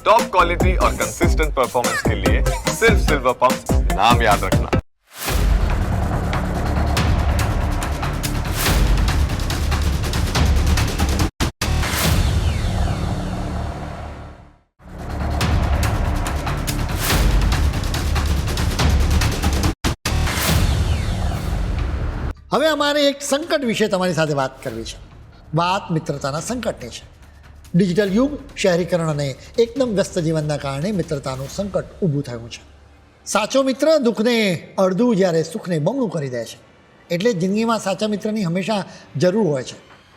Top quality और consistent performance के लिए सिर्फ सिल्वर पंप नाम याद रखना હવે અમારે એક સંકટ વિશે તમારી સાથે વાત કરવી છે વાત મિત્રતાના સંકટની છે ડિજિટલ યુગ શહેરીકરણ અને એકદમ વ્યસ્ત જીવનના કારણે મિત્રતાનું સંકટ ઊભું થયું છે. સાચો મિત્ર દુઃખને અડધું જ્યારે સુખને બમણું કરી દે છે. એટલે જિંદગીમાં સાચા મિત્રની હંમેશા જરૂર હોય છે.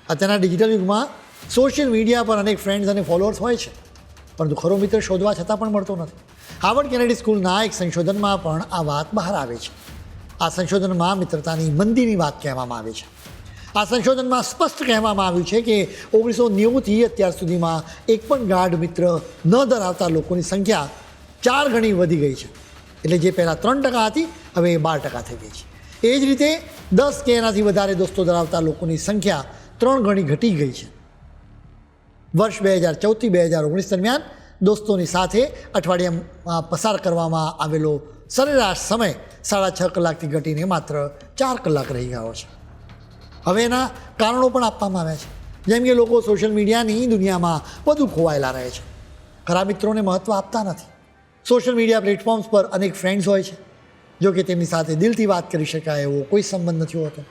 અત્યારના ડિજિટલ યુગમાં સોશિયલ મીડિયા પર અનેક ફ્રેન્ડ્સ અને ફોલોઅર્સ હોય છે. પરંતુ ખરો મિત્ર શોધવા છતાં પણ મળતો નથી. હાર્વર્ડ કેનેડી સ્કૂલના એક સંશોધનમાં પણ આ વાત બહાર આવે છે. આ સંશોધનમાં મિત્રતાની મંદીની વાત કહેવામાં આવે છે. આ સંશોધનમાં સ્પષ્ટ કહેવામાં આવ્યું છે કે ઓગણીસો નેવુંથી અત્યાર સુધીમાં એક પણ ગાઢ મિત્ર ન ધરાવતા લોકોની સંખ્યા ચાર ગણી વધી ગઈ છે. એટલે જે પહેલાં ત્રણ ટકા હતી, હવે એ બાર ટકા થઈ ગઈ છે. એ જ રીતે દસ કે એનાથી વધારે દોસ્તો ધરાવતા લોકોની સંખ્યા ત્રણ ગણી ઘટી ગઈ છે. વર્ષ બે હજાર ચૌદથી બે હજાર ઓગણીસ દરમિયાન દોસ્તોની સાથે અઠવાડિયામાં પસાર કરવામાં આવેલો સરેરાશ સમય સાડા છ કલાકથી ઘટીને માત્ર ચાર કલાક રહી ગયો છે. હવે એના કારણો પણ આપવામાં આવ્યા છે. જેમ કે લોકો સોશિયલ મીડિયાની દુનિયામાં વધુ ખોવાયેલા રહે છે. ખરા મિત્રોને મહત્ત્વ આપતા નથી. સોશિયલ મીડિયા પ્લેટફોર્મ્સ પર અનેક ફ્રેન્ડ્સ હોય છે. જો કે તેમની સાથે દિલથી વાત કરી શકાય એવો કોઈ સંબંધ નથી હોતો.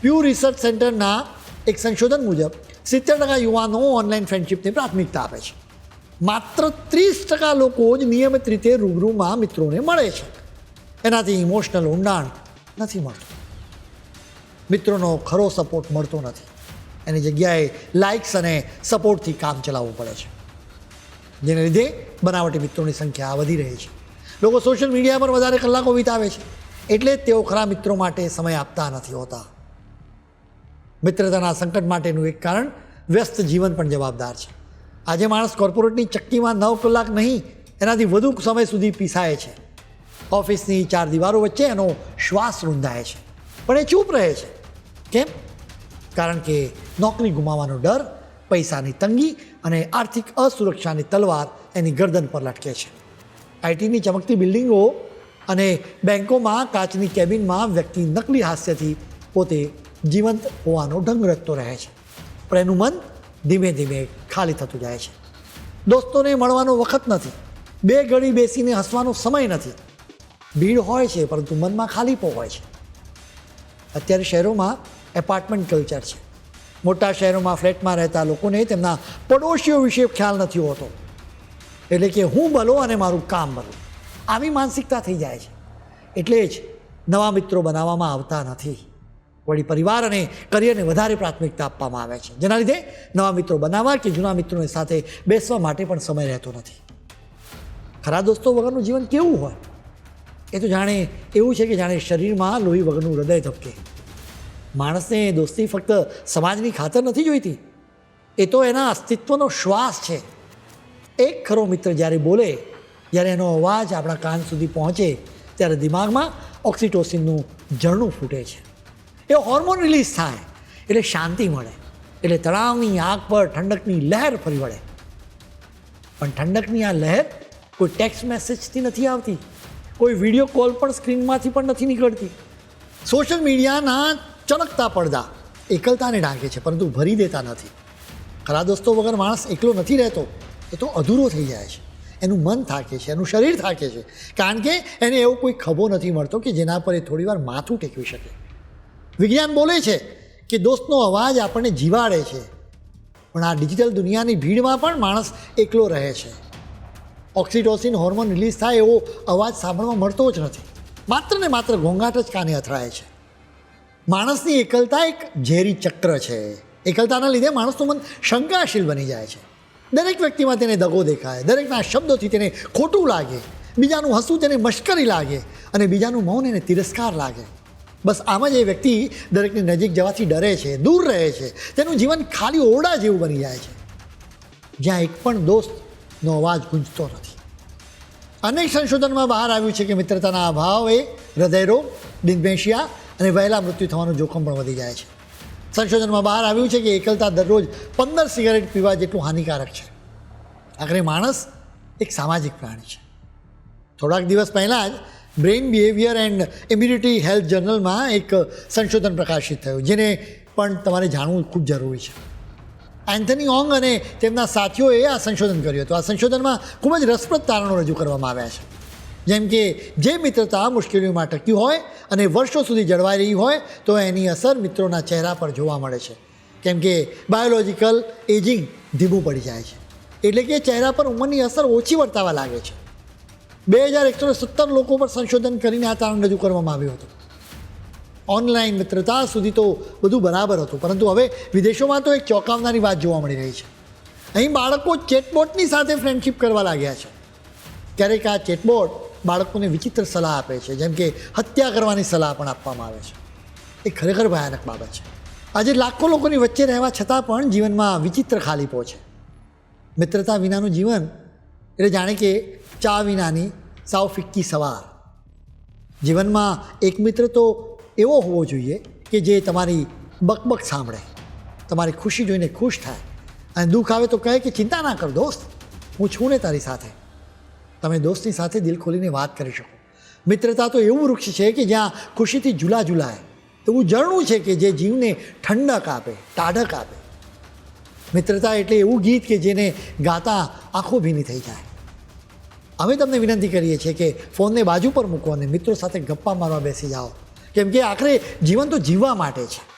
પ્યુ રિસર્ચ સેન્ટરના એક સંશોધન મુજબ, સિત્તેર ટકા યુવાનો ઓનલાઈન ફ્રેન્ડશીપને પ્રાથમિકતા આપે છે. માત્ર ત્રીસ ટકા લોકો જ નિયમિત રીતે રૂબરૂમાં મિત્રોને મળે છે. એનાથી ઇમોશનલ ઊંડાણ નથી મળતું. મિત્રોનો ખરો સપોર્ટ મળતો નથી. એની જગ્યાએ લાઇક્સ અને સપોર્ટથી કામ ચલાવવું પડે છે. જેને લીધે બનાવટી મિત્રોની સંખ્યા વધી રહી છે. લોકો સોશિયલ મીડિયા પર વધારે કલાકો વિતાવે છે. એટલે જ તેઓ ખરા મિત્રો માટે સમય આપતા નથી હોતા. મિત્રતાના સંકટ માટેનું એક કારણ વ્યસ્ત જીવન પણ જવાબદાર છે. આજે માણસ કોર્પોરેટની ચક્કીમાં નવ કલાક નહીં, એનાથી વધુ સમય સુધી પીસાય છે. ઓફિસની ચાર દિવારો વચ્ચે એનો શ્વાસ રૂંધાય છે. પણ એ ચૂપ રહે છે. કેમ? કારણ કે નોકરી ગુમાવવાનો ડર, પૈસાની તંગી અને આર્થિક અસુરક્ષાની તલવાર એની ગરદન પર લટકે છે. આઈટીની ચમકતી બિલ્ડિંગો અને બેન્કોમાં કાચની કેબિનમાં વ્યક્તિ નકલી હાસ્યથી પોતે જીવંત હોવાનો ઢંગ રચતો રહે છે. પણ એનું મન ધીમે ધીમે ખાલી થતું જાય છે. દોસ્તોને મળવાનો વખત નથી. બે ઘડી બેસીને હસવાનો સમય નથી. ભીડ હોય છે, પરંતુ મનમાં ખાલીપો હોય છે. અત્યારે શહેરોમાં એપાર્ટમેન્ટ કલ્ચર છે. મોટા શહેરોમાં ફ્લેટમાં રહેતા લોકોને તેમના પડોશીઓ વિશે ખ્યાલ નથી હોતો. એટલે કે હું ભલો અને મારું કામ ભલું. આવી માનસિકતા થઈ જાય છે. એટલે જ નવા મિત્રો બનાવવામાં આવતા નથી. વળી પરિવાર અને કરિયરને વધારે પ્રાથમિકતા આપવામાં આવે છે. જેના લીધે નવા મિત્રો બનાવવા કે જૂના મિત્રોની સાથે બેસવા માટે પણ સમય રહેતો નથી. ખરા દોસ્તો, વગરનું જીવન કેવું હોય? એ તો જાણે એવું છે કે જાણે શરીરમાં લોહી વગરનું હૃદય ધબકે. માણસને દોસ્તી ફક્ત સમાજની ખાતર નથી જોઈતી. એ તો એના અસ્તિત્વનો શ્વાસ છે. એક ખરો મિત્ર જ્યારે બોલે, જ્યારે એનો અવાજ આપણા કાન સુધી પહોંચે, ત્યારે દિમાગમાં ઓક્સિટોસિનનું ઝરણું ફૂટે છે. એ હોર્મોન રિલીઝ થાય, એટલે શાંતિ મળે, એટલે તણાવની આગ પર ઠંડકની લહેર ફરી વળે. પણ ઠંડકની આ લહેર કોઈ ટેક્સ્ટ મેસેજથી નથી આવતી, કોઈ વીડિયો કોલ પણ સ્ક્રીનમાંથી પણ નથી નીકળતી. સોશિયલ મીડિયાના ચળકતા પડદા એકલતાને ઢાંકે છે, પરંતુ ભરી દેતા નથી. ખરા દોસ્તો, વગર માણસ એકલો નથી રહેતો, એ તો અધૂરો થઈ જાય છે. એનું મન થાકે છે, એનું શરીર થાકે છે. કારણ કે એને એવો કોઈ ખભો નથી મળતો કે જેના પર એ થોડીવાર માથું ટેકવી શકે. વિજ્ઞાન બોલે છે કે દોસ્તનો અવાજ આપણને જીવાડે છે, પણ આ ડિજિટલ દુનિયાની ભીડમાં પણ માણસ એકલો રહે છે. ઓક્સિટોસિન હોર્મોન રિલીઝ થાય એવો અવાજ સાંભળવા મળતો જ નથી. માત્ર ને માત્ર ઘોંઘાટ જ કાને અથડાય છે. માણસની એકલતા એક ઝેરી ચક્ર છે. એકલતાના લીધે માણસનું મન શંકાશીલ બની જાય છે. દરેક વ્યક્તિમાં તેને દગો દેખાય, દરેકના શબ્દોથી તેને ખોટું લાગે, બીજાનું હસવું તેને મશ્કરી લાગે અને બીજાનું મૌન એને તિરસ્કાર લાગે. બસ આમ જ એ વ્યક્તિ દરેકની નજીક જવાથી ડરે છે, દૂર રહે છે, તેનું જીવન ખાલી ઓરડા જેવું બની જાય છે. જ્યાં એક પણ દોસ્તનો અવાજ ગુંજતો નથી. અનેક સંશોધનમાં બહાર આવ્યું છે કે મિત્રતાના અભાવે હૃદયરોગ ડિમેન્શિયા અને વહેલા મૃત્યુ થવાનું જોખમ પણ વધી જાય છે. સંશોધનમાં બહાર આવ્યું છે કે એકલતા દરરોજ પંદર સિગારેટ પીવા જેટલું હાનિકારક છે. આખરે માણસ એક સામાજિક પ્રાણી છે. થોડાક દિવસ પહેલાં જ brain behaviour and immunity health જર્નલમાં એક સંશોધન પ્રકાશિત થયું, જેને પણ તમારે જાણવું ખૂબ જરૂરી છે. એન્થની ઓંગ અને તેમના સાથીઓએ આ સંશોધન કર્યું હતું. આ સંશોધનમાં ખૂબ જ રસપ્રદ તારણો રજૂ કરવામાં આવ્યા છે. જેમ કે જે મિત્રતા મુશ્કેલીઓમાં ટકી હોય અને વર્ષો સુધી જળવાઈ રહી હોય, તો એની અસર મિત્રોના ચહેરા પર જોવા મળે છે. કેમ કે બાયોલોજિકલ એજિંગ ધીમું પડી જાય છે. એટલે કે ચહેરા પર ઉંમરની અસર ઓછી વર્તાવા લાગે છે. બે હજાર એકસો સત્તર લોકો પર સંશોધન કરીને આ તારણ રજૂ કરવામાં આવ્યું હતું. ઓનલાઈન મિત્રતા સુધી તો બધું બરાબર હતું, પરંતુ હવે વિદેશોમાં તો એક ચોંકાવનારી વાત જોવા મળી રહી છે. અહીં બાળકો ચેટબોટની સાથે ફ્રેન્ડશિપ કરવા લાગ્યા છે. ક્યારેક આ ચેટબોટ બાળકોને વિચિત્ર સલાહ આપે છે, જેમ કે હત્યા કરવાની સલાહ પણ આપવામાં આવે છે. એ ખરેખર ભયાનક બાબત છે. આજે લાખો લોકોની વચ્ચે રહેવા છતાં પણ જીવનમાં વિચિત્ર ખાલીપો છે. મિત્રતા વિનાનું જીવન એટલે જાણે કે ચા વિનાની સાવ ફિક્કી સવાર. જીવનમાં એક મિત્ર તો એવો હોવો જોઈએ કે જે તમારી બકબક સાંભળે, તમારી ખુશી જોઈને ખુશ થાય. અને દુઃખ આવે તો કહે કે, ચિંતા ના કર દોસ્ત, હું છું ને તારી સાથે. તમે દોસ્તની સાથે દિલ ખોલીને વાત કરી શકો. મિત્રતા તો એવું વૃક્ષ છે કે જ્યાં ખુશીથી ઝૂલા ઝૂલાય. એવું ઝરણું છે કે જે જીવને ઠંડક આપે ટાઢક આપે. મિત્રતા એટલે એવું ગીત કે જેને ગાતા આંખો ભીની થઈ જાય. અમે તમને વિનંતી કરીએ છીએ કે ફોનને બાજુ પર મૂકો અને મિત્રો સાથે ગપ્પા મારવા બેસી જાઓ. કેમ કે આખરે જીવન તો જીવવા માટે છે.